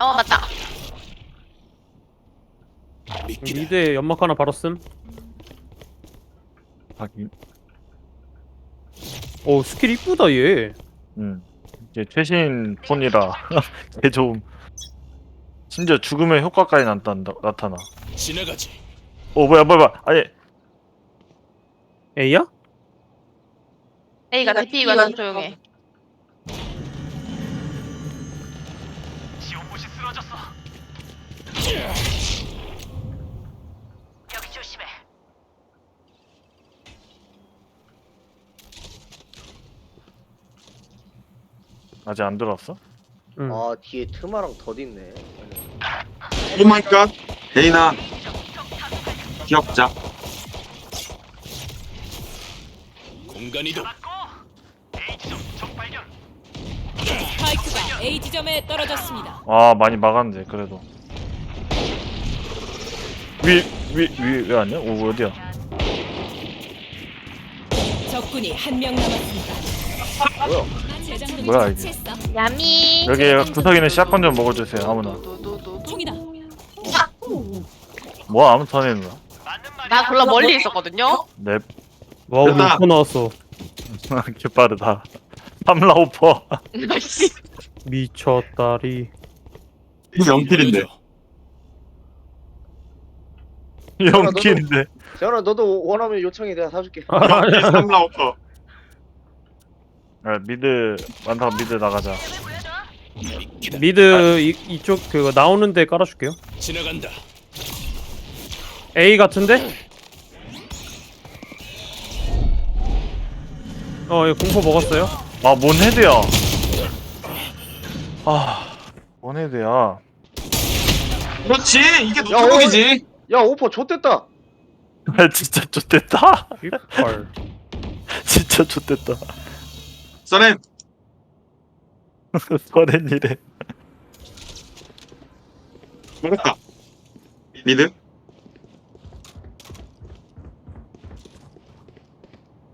어 맞다. 미끼다. 미드에 연막 하나 바로 씀. 하긴. 오 스킬 이쁘다 얘. 음. 이제 최신 폰이라 개 좀. 심지어 죽음의 효과까지 나타나. 나타나. 지나가지. 오 뭐야 뭐야 뭐야. 아니 A야? A가 좀 조용해. 아직 안 들어왔어? 응. 아 뒤에 트마랑 덧 있네. 오 마이 갓. 데이나. 기억자. 공간 이동. 스파이크가 A 지점에 떨어졌습니다. 아 많이 막았는데 그래도. 위 위 위 왜 아니야? 오 어디야? 적군이 한 명 남았습니다. 뭐야? 재장전 뭐야, 이게? 처치했어. 야미. 여기 구석이는 샷건 좀 먹어주세요 아무나. 총이다. 뭐 아무 턴에 누나. 나 졸라 멀리 있었거든요. 넵. 와우 됐다. 나왔어. 개 빠르다. 삼라오퍼. 미쳤다리. 영킬인데. 영킬인데. 재현아 너도 원하면 요청해 내가 사줄게. 3라우터. 아, 미드 많다 미드 나가자. 미드 이, 이쪽 그거 나오는데 깔아줄게요. 지나간다. A 같은데? 어, 얘 공포 먹었어요? 아, 뭔 헤드야? 아, 뭔 헤드야? 그렇지. 이게 야, 노트북이지. 야 오퍼 좆됐다. 아, 진짜 좋댔다. 헐. 진짜 좋댔다. 써렌. 서렌이래. 먹었다. 미드.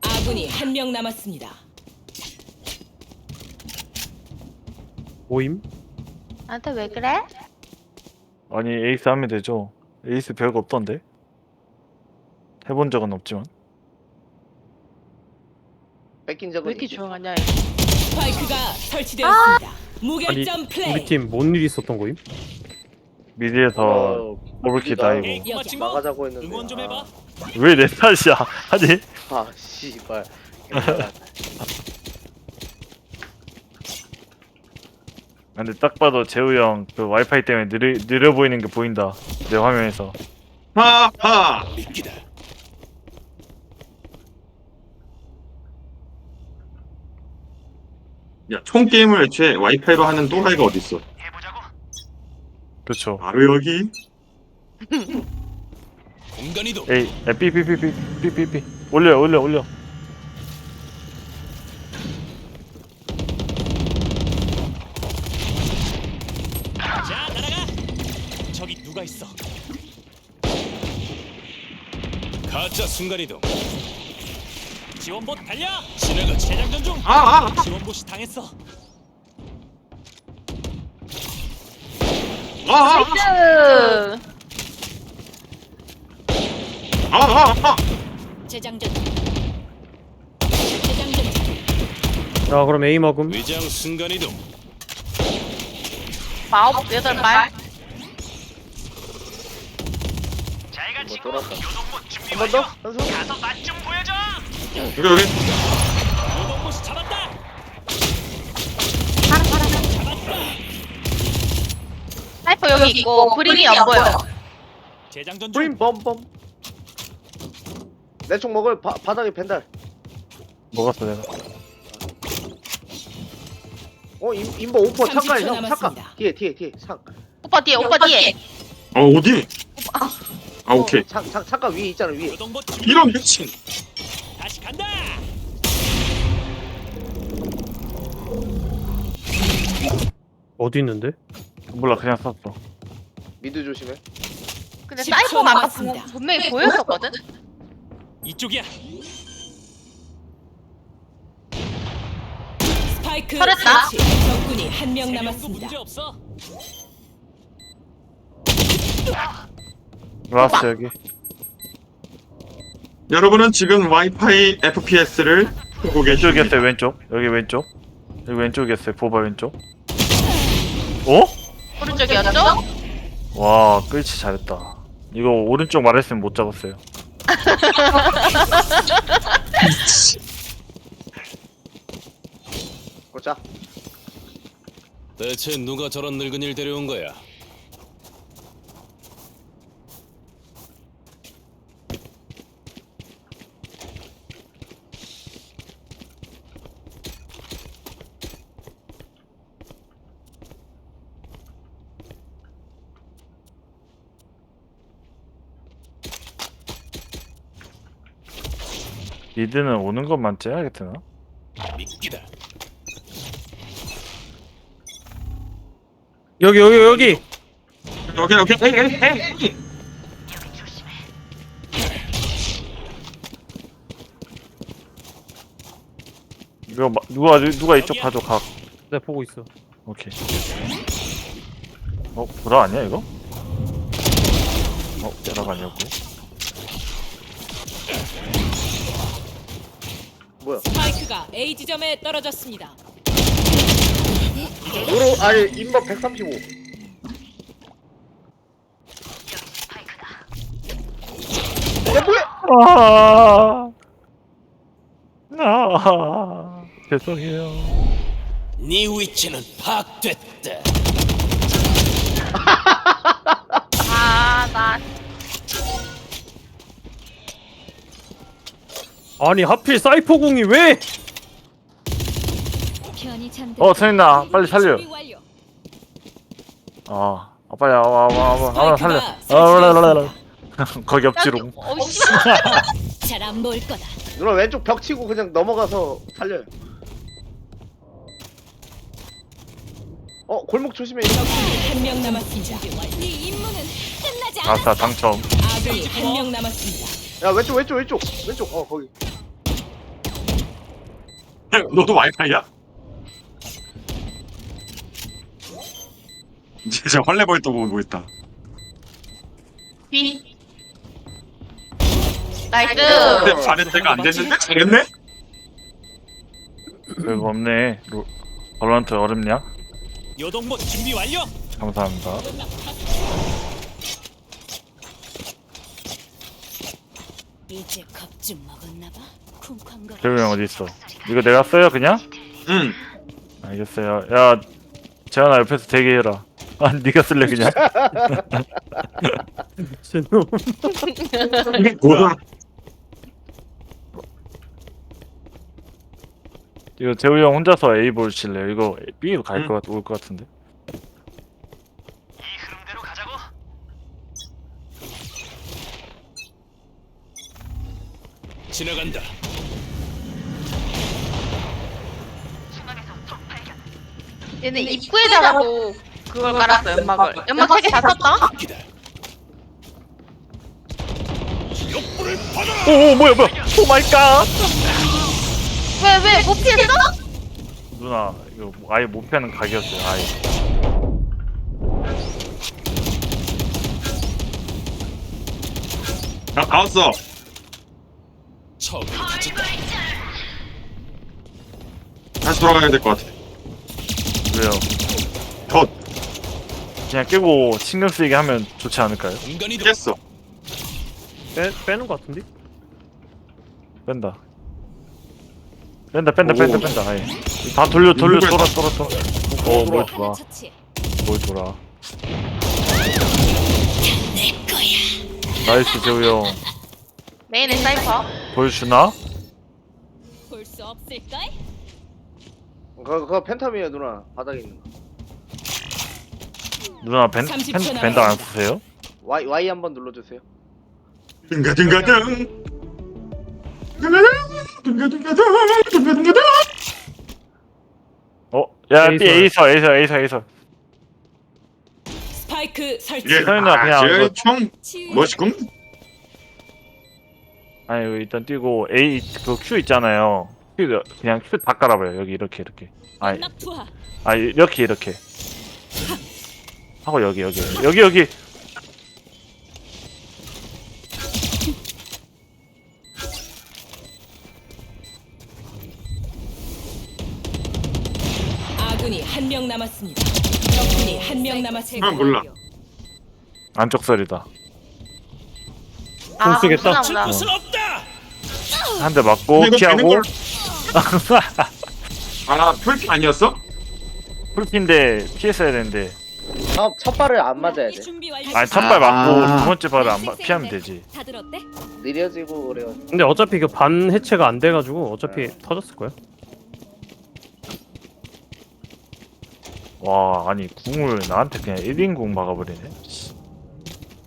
아군이 한 명 남았습니다. 모임? 나한테 왜 그래? 아니 에이스 하면 되죠. 에이스 별거 없던데. 해본 적은 없지만. 뺏긴 적은 왜 이렇게 있지. 조용하냐? 스파이크가 설치되었습니다. 아니 무결점 플레이. 우리 팀뭔 일이 있었던 거임? 미드에서 어, 오버킬 우리가 다이고. 여기 막아자고 했는데. 응원 좀 해봐. 왜 내 탓이야? 아니 아, 아 씨발. 근데 딱 봐도 재우 형 그 와이파이 때문에 느려, 느려 보이는 게 보인다. 내 화면에서. 하하. 미끼다. 야, 총 게임을 애초에 와이파이로 하는 또라이가 어딨어? 그렇죠. 바로 여기. 공간 이동. 에이, 삐삐삐삐 삐삐삐 올려 올려 올려. 누가 있어? 가짜 순간 이동. 지원봇 달려. 지나가지. 재장전 중. 아, 아, 아. 지원봇이 당했어. 아, 아, 으. 아, 아, 아. 재장전. 재장전. 자 그럼 A 먹음. 위장 순간 이동. 마법 여덟 발. 돌았다. 한 번 더? 한수? 여기, 여기. 요동봇이 잡았다. 사이퍼 여기 있고 브링이 안 보여. 재장전 중. 브림 범범. 내 총 먹을 바, 바닥에 벤달. 먹었어 내가. 어 임, 임버 오퍼 30초 창가에 형 창가. 남았습니다. 뒤에 뒤에 뒤에 창. 오빠 뒤에 오빠 뒤에. 어, 어디? 아, 오케이. 어, 창, 창 창가 위에 있잖아 위에. 요동봇 준비. 이런 미친. 다시 간다. 어디 있는데? 몰라 그냥 쐈어. 미드 조심해. 근데 10초 사이퍼가 아까 남았습니다. 분명히 보였었거든. 이쪽이야. 스파이크 잘했다. 설치. 적군이 한 명 남았습니다. 문제 없어. 라스트 여기 여러분은 지금 와이파이 FPS를 보고 계십니다. 왼쪽이었어요 왼쪽 여기 왼쪽 여기 왼쪽이었어요 보바 왼쪽 어? 오른쪽이었죠? 와 끌치 잘했다 이거 오른쪽 말했으면 못 잡았어요 보자. 대체 누가 저런 늙은이를 데려온 거야? 미드는 오는 것만 째야겠구나? 미끼다. 여기 여기 여기! 오케이 오케이. 에이 에이 에이. 이거 마- 누가 누가 이쪽 가져 각. 내가 보고 있어. 오케이. 어 보라 아니야 이거? 어 아니었고 뭐야? 스파이크가 A 지점에 떨어졌습니다. 도로 아니 인법 135. 야 뭐야? 아, 아, 죄송해요. 네 위치는 파악됐다. 아, 나 아니 하필 사이퍼공이 왜. 어, 선인아, 빨리 살려. 아, 아 빨리 와와 와 와, 아, 살려. 스파이크가 아, 올라 올라 올라. 거기 없지롱. 어, 씨. 잘안 보일 거다. 누나 왼쪽 벽 치고 그냥 넘어가서 살려요. 어 골목 조심해. 한 명 남았습니다. 네 임무는 끝나지 않아. 아싸 당첨. 아군이 한 명 남았습니다. 야 왼쪽 왼쪽 왼쪽 왼쪽 어 거기. 너도 와이파이야? 이제 저 헐레벌 또 보고 있다. B. 나이스. 근데 잘했대가 안 됐는데 잘했네? 별거 없네. 로, 발란트 어렵냐? 요동봇 준비 완료. 감사합니다. 이제 겁 좀 먹었나 봐. 쿵쾅거려. 재우 형 어디 있어? 이거 내가 써요 그냥? 응. 알겠어요. 야, 재현아 옆에서 대기해라. 아, 네가 쓸래 그냥? 미친놈 뭐야? 이거 재우 형 혼자서 A 볼 칠래요? 이거 B로 갈 응. 것 같, 올것 같은데. 지나간다. 얘네 입구에다가도 그걸 깔았어, 연막을. 연막 세개 다 썼다? 오, 오 뭐야 뭐야? 오 마이 갓! 왜, 왜, 못 피했어? 누나 이거 뭐 아예 못 피하는 각이었어요. 아예. 아, 다 왔어. 처음에 다쳤다. 다시 돌아가야 될 것 같아. 왜요? 덧. 그냥 깨고 신경 쓰이게 하면 좋지 않을까요? 공간이도 깼어. 빼, 빼는 거 같은데 뺀다. 뺀다 뺀다 오. 뺀다 뺀다. 아예. 다 돌려 돌려 돌아 돌아 돌아. 어, 뭘 돌아? 처치. 뭘 돌아? 나이스 재우 형 메인은 사이퍼. 보여주나? 볼 수 없을까? 그거 그거 팬텀이에요 누나 바닥에 있는 거. 누나 벤, 30초 벤 남았습니다. 벤더 안 쓰세요? Y Y 한번 눌러주세요. 둥가둥가둥. 둥가둥가둥. 둥가둥가둥. 어? 야, 에이서. 띠 에이서 에이서 에이서 에이서. 스파이크 설치. 이게 서현아, 그냥 아, 이거- 총. 멋있군. 아니 일단 뛰고 A 그 Q 있잖아요. Q 그냥 Q 다 깔아봐요. 여기 이렇게 이렇게. 아니 아 이렇게 이렇게 하고 여기 여기 여기 여기 아군이 한 명 남았습니다. 적군이 한명 아, 남았습니다. 아, 몰라. 안쪽 소리다. 아, 쓰겠다. 없다. 한 대 맞고 이거 되는 피하고 걸- 아 풀피 아니었어? 풀핀데 피했어야 되는데 첫, 첫 발을 안 맞아야 돼. 준비 완료. 아니 첫발 맞고 아. 두 번째 발을 안 마, 피하면 되지. 다들 어때? 느려지고 그래가지고. 근데 어차피 그 반 해체가 안 돼가지고 어차피 터졌을 거야. 와 아니 궁을 나한테 그냥 1인 궁 막아버리네.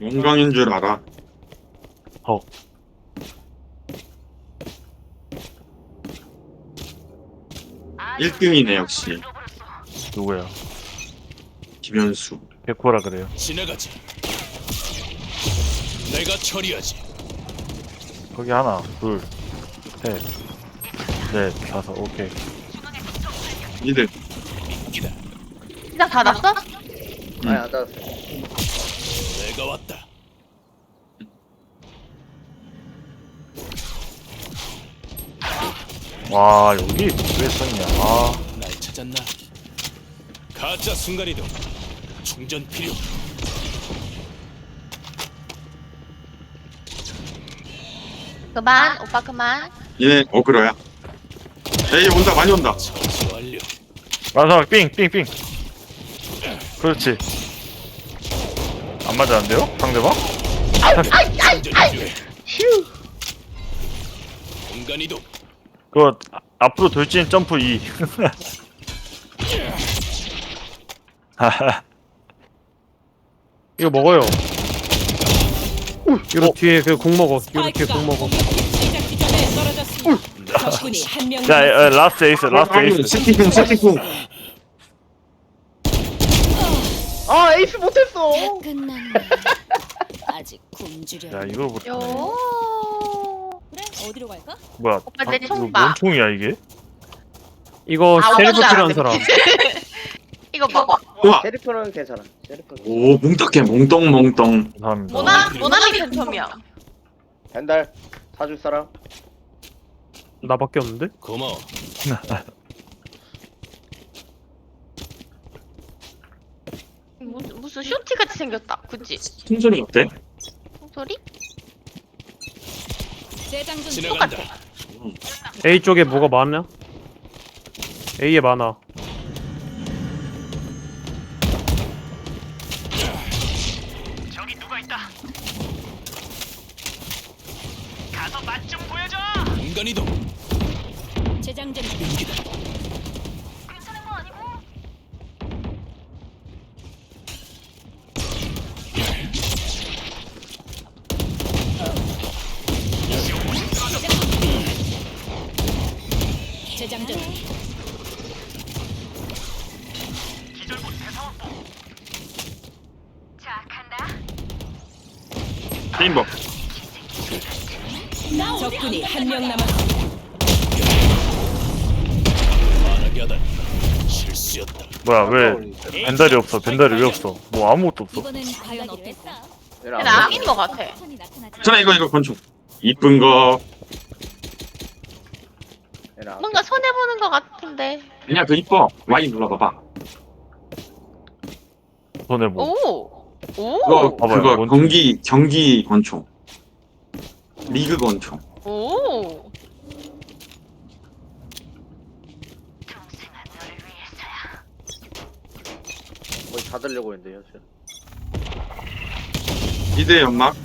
영광인 줄 알아. 헉. 일등이네 역시 누구야? 김현수. 백호라 그래요. 지나가지. 내가 처리하지. 거기 하나, 둘, 셋, 넷, 다섯, 오케이. 이들. 시작 다 났어? 아니 안 닿았어. 내가 왔다. 와 여기 왜 썼냐? 아 날 찾았나? 가짜 순간이동. 충전 필요. 그만 오빠 그만. 얘네 어그로야. 에이 온다 많이 온다. 처치 완료. 마지막 삥, 삥, 삥. 그렇지. 안 맞았는데요? 상대방? 충전 필요해. 공간 이동. 그거 아- 앞으로 돌진 점프 2. 이거 먹어요. 이거 뒤에 그 공 먹어. 이거 뒤에 공 먹어. 공격 시작 지점에 떨어졌습니다. 적군이 한명 자, 어. 라스트 에이스, 라스트 에이스. 스티쿵 스티쿵. 아 에이스 못했어. 끝났네. 아직 굶주려. 야, 이걸 못하네. 요. 그래 어디로 갈까? 뭐야? 오빠 내 방- 총 이거 봐. 뭔 총이야 이게? 이거 아, 알아. 사람. 이거. 우와. 셰리프는 괜찮아. 셰리프. 오 뭉떡해 몽똥몽똥. 감사합니다. 모나 모나미 팬텀이야. 벤달 사줄 사람. 나밖에 없는데? 고마워. 무슨 무슨 쇼티 같이 생겼다. 그치? 풍선이 어때? 소리? 재장전 지나간다. A 쪽에 뭐가 많냐? A에 많아. 장전 중. 게임버. 적군이 한 명 남았습니다. 하다. 실수였다. 뭐야 왜 벤달이 없어? 벤달이 왜 없어? 뭐 아무것도 없어. 이번엔 과연 어땠어? 근데 악인 거 같아. 전화 이거 이거 권총. 이쁜 거. 뭔가 손해 보는 거 같은데. 그냥 그 이뻐. Y 눌러봐봐. 손에 뭐? 오. 오. 그거 봐봐요, 그거 뭔 경기 경기 권총. 리그 권총. 오. 거의 다 들려고 했는데요. 지금. 이대 연막.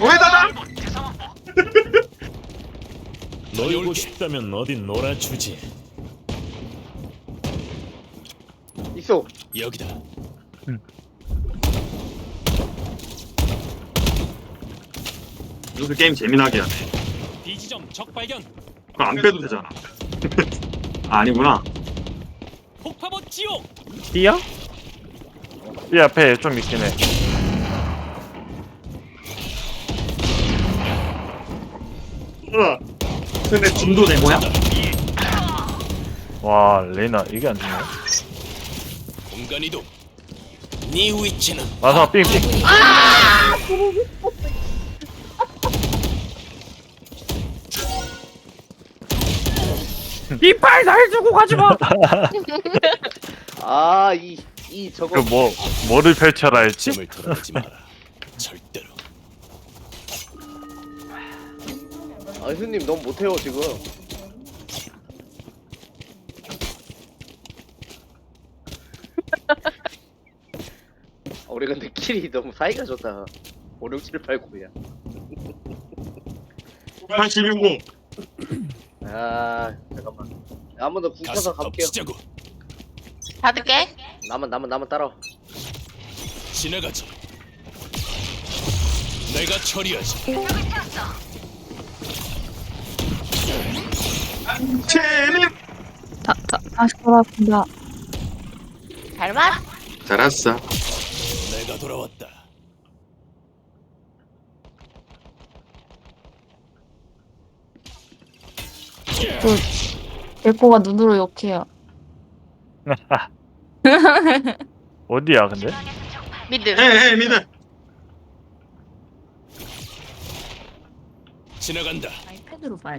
왜다다? 놀고 싶다면 어딘 놀아주지. 있어. 여기다. 요새 게임 재미나게 하네. 비지점 적 발견. 그거 안 빼도 되잖아. 아, 아니구나. 폭파봇 지옥. B야? 이 앞에 좀 있긴 해. 근데 진도 네모야? 와 레이나 이게 안 죽네. 공간 이동. 네 위치는 마지막 삥 삥. 이빨 날 주고 가지 마. 아 이 이 저거 그뭐 뭐를 펼쳐라 했지? 점을 돌아보지 마라. 절대 아 형님 너무 못해요 지금 아, 우리 근데 킬이 너무 사이가 좋다 5, 6, 7, 8, 9야 8160 아 잠깐만 한번 더궁 가서 쳐서 가볼게요 덮치자고. 받을게. 나만 나만 나만 따라와 지나가자. 내가 처리하지. 다, 다시 돌아왔습니다. 잘 맞. 잘했어 내가 돌아왔다. 에코가 눈으로 욕해요. 어디야 근데? 미드. 헤이 미드 지나간다. 아이패드로 봐야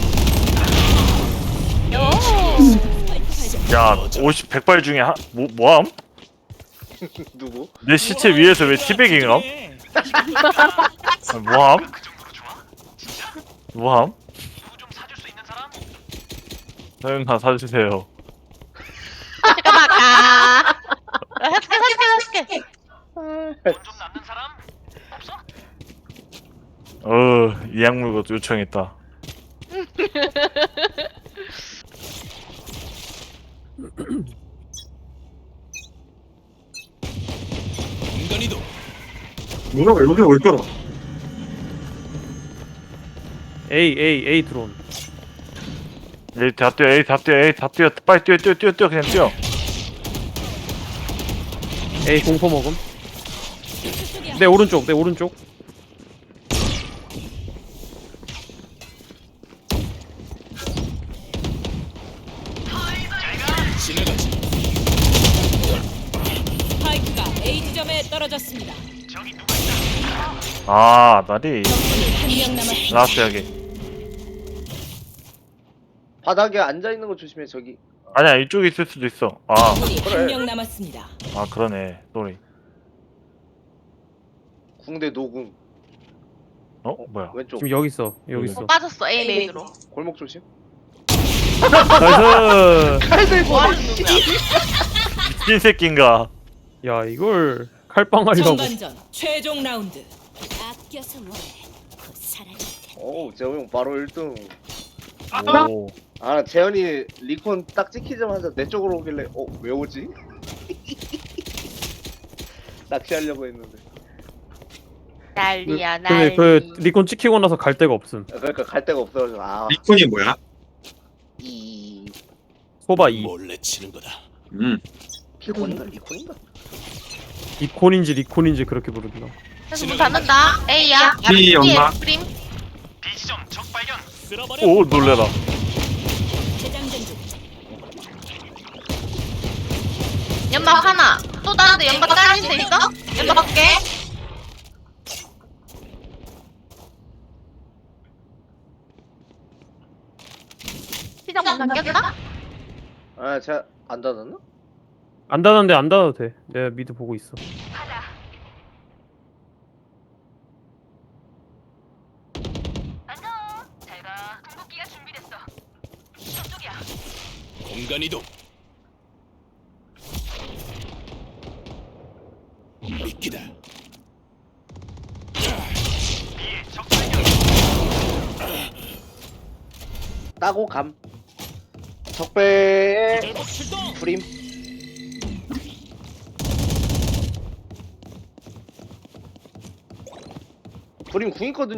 야 50, 100발 중에 한, 뭐, 뭐함? 누구? 내 시체 위에서 왜? 아, 뭐함? 뭐함? 사연아 사주세요 잠깐만. 해줄게 해줄게 해줄게. 어 이약 물고 요청했다 공간이도 누나가 여기 올 거라 A A A 드론. 에이 다 뛰어 에이 다 뛰어 에이 다 뛰어 빨리 뛰어 뛰어 뛰어 뛰어 그냥 뛰어 A 공포 먹음. 내 오른쪽 내 오른쪽. 아 나리 한명 남았습니다. 나왔어 여기 바닥에 앉아 있는 거 조심해 저기 아니야 이쪽에 있을 수도 있어 아, 그래. 한명 남았습니다. 아 그러네 쏘리 궁대 노궁 어? 뭐야 왼쪽 지금 여기 있어 여기 있어. 빠졌어 A 메인으로. 골목 조심 나이스. 칼들 뭐 하는 놈이야? 미친 새끼인가 야 이걸 칼빵 하려고. 전반전 최종 라운드. 아껴서 뭐해? 곧 사라질 텐데. 어우 재호 형 바로 1등 오 아 재현이 리콘 딱 찍히자마자 내 쪽으로 오길래 어 왜 오지? 낚시하려고 했는데 난리야 근데 난리. 그 리콘 찍히고 나서 갈 데가 없음. 그러니까 갈 데가 없어가지고 아 리콘이 뭐야? 이... 소바 2. 몰래 치는 거다. 음 리콘인가 리콘인가? 이콘인지 리콘인지 그렇게 부르더라. 그래서 문 닫는다. A야. B 연막. 프림. 쓸어버려. 오 놀래라 재장전 중. 연막 하나. 또 다른 데 연막 깔린 데 있어? 연막 할게. 시작 문 닫겠다? 아 제가 안 닫았나? 안 닫았는데 안 닫아도 돼. 내가 미드 보고 있어.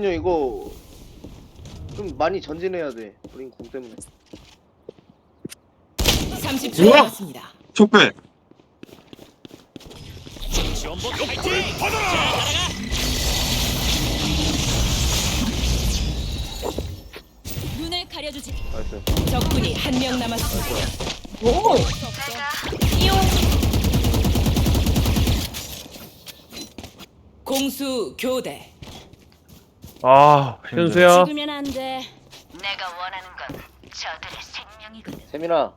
있거든요 이거 좀 많이 전진해야 돼. 우린 공 때문에. 30초 우와! 남았습니다. 촉배. 눈을 가려주지. 나이스. 적군이 한 명 남았습니다. 오! 공수 교대. 아. 현수야 죽으면 안 돼. 내가 원하는 건 저들의 생명이거든. 세민아,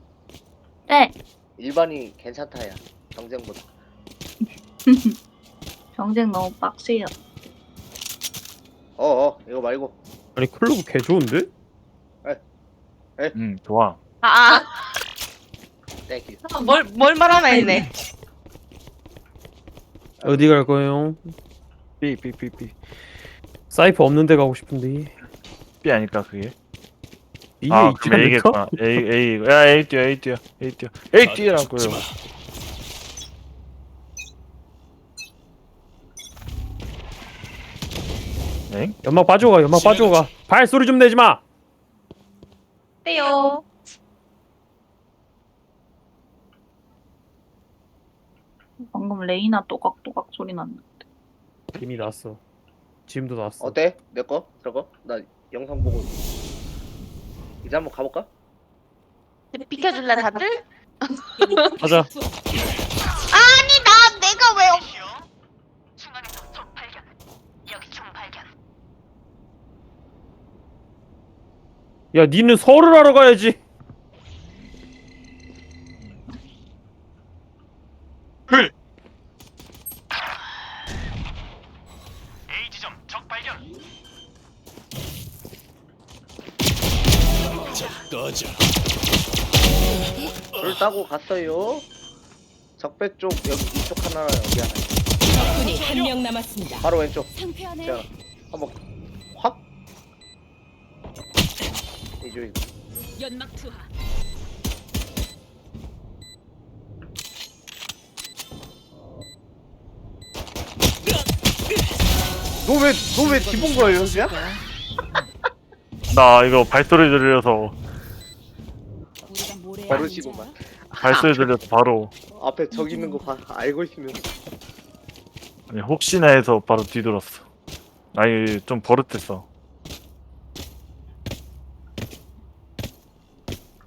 네. 일반이 괜찮다야. 경쟁보다. 경쟁 너무 빡세요. 어어, 이거 말고. 아니 클로브 개 좋은데? 응 좋아 아, 땡큐. 아. 뭘, 뭘 말하나 했네. 어디 갈 거예요? 삐삐삐삐 사이프 없는 데 가고 싶은데 삐 아닐까 그게 이게 아 있지 그럼 않을까? A겠구나 A A 야 A 뛰어 A 뛰어 A 뛰어 A 뛰라고요. 엥? 연막 빠지고 가 연막 빠지고 가 발소리 좀 내지 마 떼요. 방금 레이나 또각또각 소리 났는데. 이미 났어 지금도 났어 어때? 내 거? 저거? 나 영상 보고. 이제 한번 가볼까? 비켜줄래, 다들? 가자 아니, 나, 내가 왜 없... 중앙에서 적 발견. 여기 총 발견. 야 니는 설을 하러 가야지 풀. A 지점 적 발견. 자, 꺼져. 불 따고 갔어요. 적배 쪽 여기 이쪽 하나 여기 하나. 있어. 적군이 한 명 남았습니다. 바로 왼쪽. 상쾌하네. 자, 한번 확. 이쪽이. 연막 투하. 너왜 너왜 기본 거야 연수야? 나 이거 발소리 들려서 버릇이구만. 발소리 들려서 바로 앞에 적 있는 거 봐. 알고 있으면. 아니, 혹시나 해서 바로 뒤돌았어 아니 좀 버릇했어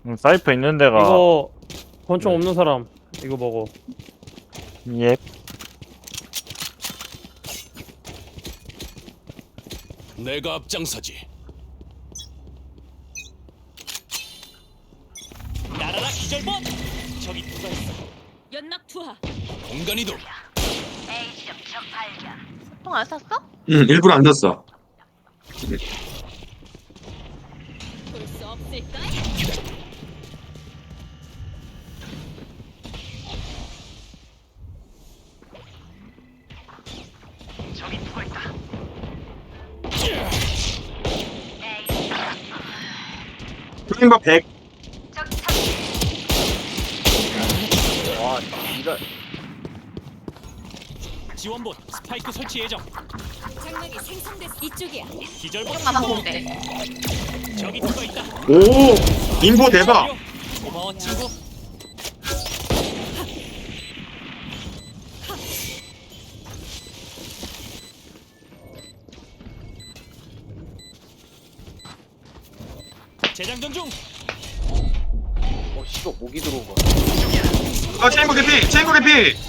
음, 사이퍼 있는 데가 이거 권총 없는 사람 이거 먹어 예 내가 앞장서지. 공간 이동. A 지점 적 발견. 통 안 샀어? 응, 일부러 안 졌어. 볼수 없을까? 저기 누가 있다. 100. 지원본 스파이크 설치 예정. 장막이 생성됐어. 이쪽이야. 기절본 안 보는데. 저기 누가 있다. 오, 인보 대박. 고마워 친구. 재장전 중. 어 씨발 목이 들어온 거야. 아, 체인버 개피, 체인버 개피.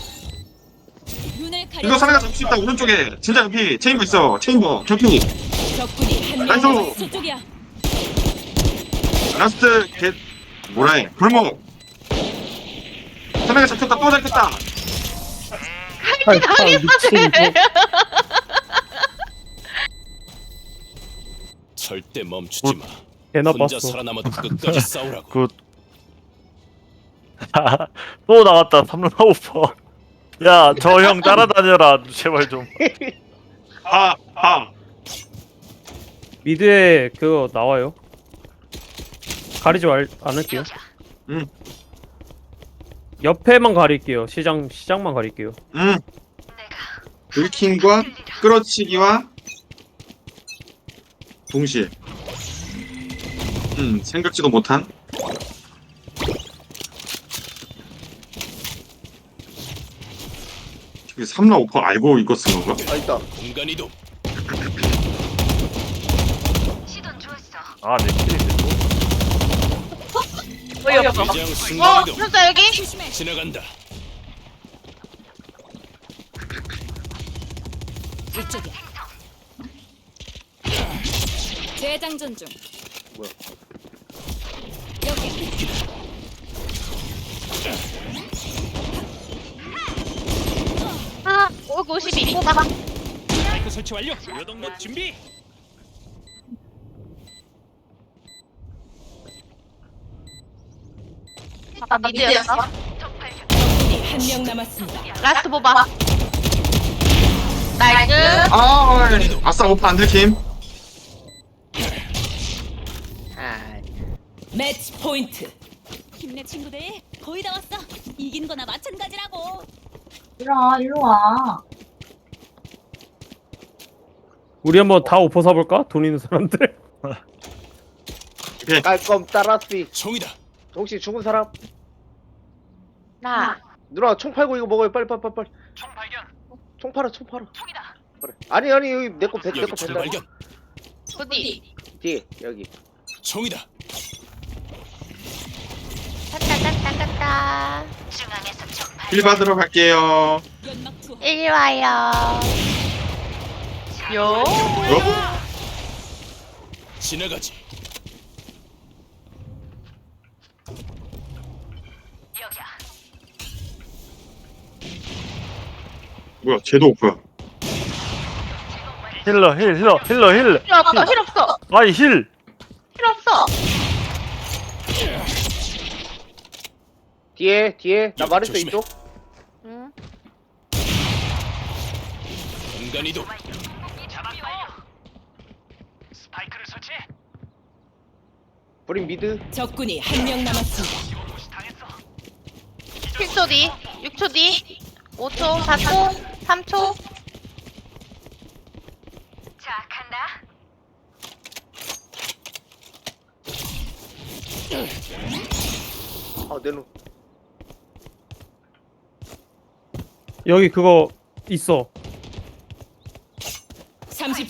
이거 사내가 수 있다. 오른쪽에 진짜 개피. 체인버 있어. 체인버 개피. 적군이 한명 나이스. 남았. 저쪽이야. 라스트 개 뭐라 해? 골목. 사내가 잡혔다. 또 잡혔다. 절대 멈추지 마. 개나 혼자 봤어 살아남아도 끝까지 싸우라고. 굿. 또 나왔다 3루 오퍼 야 저 형 따라다녀라 제발 좀 아, 아. 미드에 그거 나와요 가리지 말 않을게요 응. 옆에만 가릴게요 시장 시장만 가릴게요 응. 불킹과 끌어치기와 동시에. 음 생각지도 못한 저기 3라 오퍼 알고 이거 쓴 건가? 아 있다 공간 이동. 시돈 좋았어. 아 내 킬인데 또 어이 없어. 대장 어, 순간 이동. 현자 여기? 지나간다. 이쪽이야. 재장전 중. 뭐야? 여기. 아, 552. 뽑아봐. 스파이크 설치 완료. 요동봇 준비. 아, 미드였어. 한 명 남았습니다. 라스트 뽑아. 나이스. 아 아싸 오퍼 안 들킴 아 매치 포인트. 힘내 친구들. 거의 다 왔어. 이긴 거나 마찬가지라고. 일로와 일로 와. 우리 한번 다 오퍼 사볼까? 돈 있는 사람들 깔끔 따라스 총이다. 혹시 죽은 사람? 나. 누나 총 팔고 이거 먹어요 빨리 빨리 빨리 빨리 총 발견. 총 팔아 총 팔아 총이다. 그래 아니 아니 여기 내거 여기 내거 총 벤다 발견. 어디? 뒤에 여기 총이다. 따따따따따. 중앙에서 총. 힐 받으러 갈게요. 이리 와요. 요. 어? 지나가지. 여기야. 뭐야 쟤도 오퍼야 힐러 힐 힐러 힐러 힐 필요 없어. 필요 없어. 아이 힐 필요 없어. 뒤에 뒤에 나 말했어 조심해. 이쪽 공간 이동. 잡았고. 스파이크를 설치해. 브린 미드 적군이 한 명 남았습니다. 당했어. 7초 뒤. 6초 뒤. 5초. 4초. 3초. 자 간다. 아 내놓 여기 그거 있어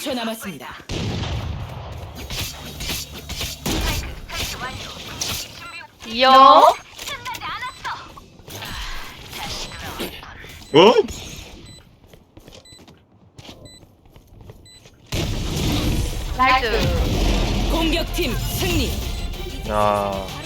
30초 남았습니다. 않았어. 어? 나이스. 공격팀 승리. 야